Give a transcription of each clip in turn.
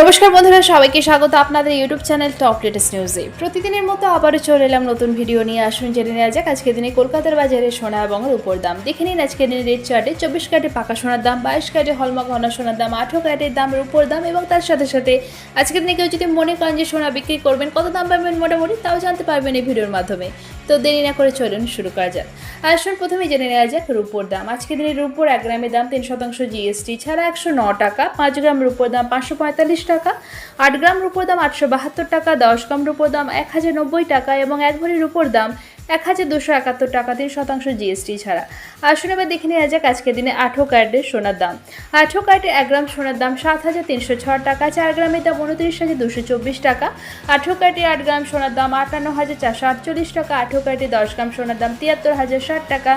নমস্কার বন্ধুরা, সবাইকে স্বাগত আপনাদের ইউটিউব চ্যানেল টপ লেটেস্ট নিউজে প্রতিদিনের মতো আবারও চলে এলাম নতুন ভিডিও নিয়ে। আসুন জেনে নেওয়া যাক, আজকের দিনে কলকাতার বাজারে সোনা এবং রূপোর দাম। দেখে নিন আজকের দিনে রেট চার্টে, চব্বিশ ক্যারেটে পাকা সোনার দাম, বাইশ ক্যারেটে হলমার্ক ঘন সোনার দাম, আঠেরো ক্যারেটের দাম, রূপোর দাম এবং তার সাথে সাথে আজকের দিনে কেউ যদি মনে করেন যে সোনা বিক্রি করবেন, কত দাম পাবেন মোটামুটি, তাও জানতে পারবেন এই ভিডিওর মাধ্যমে। তো দেরি না করে চলুন শুরু করা যাক। আসুন প্রথমে জেনে নেওয়া যাক রূপোর দাম। আজকের দিনে রূপোর এক গ্রামের দাম তিন শতাংশ জিএসটি ছাড়া একশো ন টাকা। পাঁচ গ্রাম রূপোর দাম পাঁচশো পঁয়তাল্লিশ টাকা। আট গ্রাম রূপোর দাম আটশো বাহাত্তর টাকা। দশ গ্রাম রূপোর দাম এক হাজার নব্বই টাকা এবং এক ভরি রূপোর দাম এক হাজার দুশো একাত্তর টাকা তিন শতাংশ জিএসটি ছাড়া। আসুন এবার দেখে নেওয়া যাক আজকের দিনে আঠো কার্ডের সোনার দাম। আঠো কার্ডে এক গ্রাম সোনার দাম সাত হাজার তিনশো ছ টাকা, চার গ্রামের দাম উনত্রিশ হাজার দুশো চব্বিশ টাকা। আঠো কার্ডে আট গ্রাম সোনার দাম আটান্ন হাজার চারশো আটচল্লিশ টাকা আঠো কার্ডে দশ গ্রাম সোনার দাম তিয়াত্তর হাজার ষাট টাকা।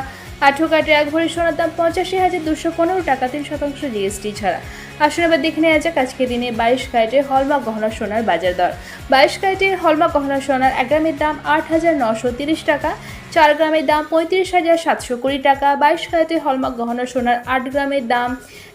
আঠেরো এক ভরি সোনার দাম পঁচাশি হাজার দুশো পনেরো টাকা, তিন শতাংশ জিএসটি ছাড়া। আসুন এবার দেখে নেওয়া যাক আজকের দিনে বাইশ ক্যারেটের হলমার্ক গহনা সোনার বাজার দর। বাইশ ক্যারেটের হলমার্ক গহনা সোনার এক গ্রামের দাম আট হাজার নশো তিরিশ টাকা চার গ্রামের দাম পঁয়ত্রিশ হাজার সাতশো কুড়ি টাকা, বাইশ ক্যারেটের হলমার্ক গহনা সোনার আট গ্রামের দাম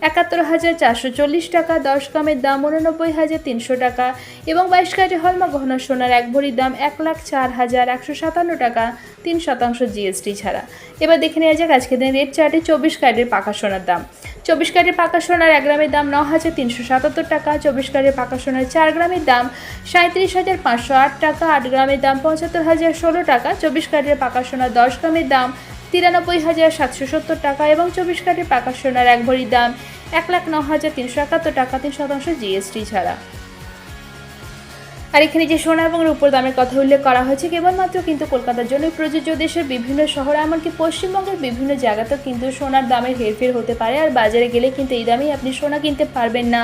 একাত্তর হাজার চারশো চল্লিশ টাকা, দশ গ্রামের দাম উননব্বই হাজার তিনশো টাকা এবং বাইশ ক্যারেটের হলমার্ক গহনা সোনার এক ভরির দাম এক লাখ চার হাজার একশো সাতান্ন টাকা, তিন শতাংশ জিএসটি ছাড়া। এবার দেখে নেওয়া যাক আজকের দিন রেট চার্টে চব্বিশ ক্যারেটের পাকা সোনার দাম। চব্বিশ ক্যারেটের পাকা সোনার এক গ্রামের দাম ন হাজার তিনশো সাতাত্তর টাকা, চব্বিশ ক্যারেটের পাকা সোনার চার গ্রামের দাম সাঁত্রিশ হাজার পাঁচশো আট টাকা, আট গ্রামের দাম পঁচাত্তর হাজার ষোলো টাকা, চব্বিশ ক্যারেটের পাকা সোনার দশ গ্রামের দাম তিরানব্বই হাজার সাতশো সত্তর টাকা এবং চব্বিশ কাঠের পাকা সোনার এক ভরির দাম এক লাখ ন হাজার তিনশো একাত্তর টাকা তিন শতাংশ জিএসটি ছাড়া। আর এখানে যে সোনা এবং রূপোর দামের কথা উল্লেখ করা হয়েছে, কেবলমাত্র কিন্তু কলকাতার জন্য প্রযোজ্য দেশের বিভিন্ন শহরে, এমনকি পশ্চিমবঙ্গের বিভিন্ন জায়গাতেও কিন্তু সোনার দামের হেরফের হতে পারে। আর বাজারে গেলে কিন্তু এই দামেই আপনি সোনা কিনতে পারবেন না।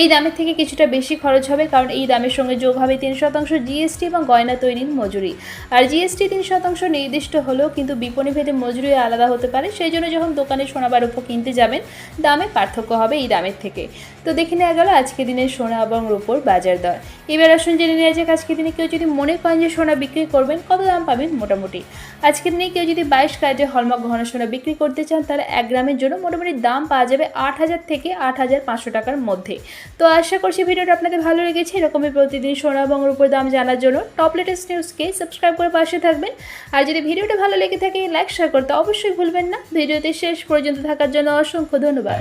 এই দামের থেকে কিছুটা বেশি খরচ হবে, কারণ এই দামের সঙ্গে যোগ হবে তিন শতাংশ জিএসটি এবং গয়না তৈরির মজুরি। আর জিএসটি তিন শতাংশ নির্দিষ্ট হলেও কিন্তু বিপণী ভেদে মজুরি আলাদা হতে পারে। সেই জন্য যখন দোকানে সোনা বা রূপো কিনতে যাবেন, দামে পার্থক্য হবে এই দামের থেকে। তো দেখে নেওয়া গেল আজকে দিনের সোনা এবং রূপোর বাজার দর। এবার আসুন জেনে নেওয়া যাক আজকে দিনে কেউ যদি মনে করেন যে সোনা বিক্রি করবেন, কত দাম পাবেন মোটামুটি? আজকের দিনে কেউ যদি বাইশ ক্যারেটের হলমার্ক ঘন সোনা বিক্রি করতে চান, তাহলে এক গ্রামের জন্য মোটামুটি দাম পাওয়া যাবে আট হাজার থেকে আট হাজার পাঁচশো টাকার মধ্যে। তো আশা করছি ভিডিওটা আপনাদের ভালো লেগেছে। এরকমই প্রতিদিন সোনা এবং রূপোর দাম জানার জন্য টপ লেটেস্ট নিউজকে সাবস্ক্রাইব করে পাশে থাকবেন। আর যদি ভিডিওটা ভালো লেগে থাকে, লাইক শেয়ার করতে অবশ্যই ভুলবেন না। ভিডিওতে শেষ পর্যন্ত থাকার জন্য অসংখ্য ধন্যবাদ।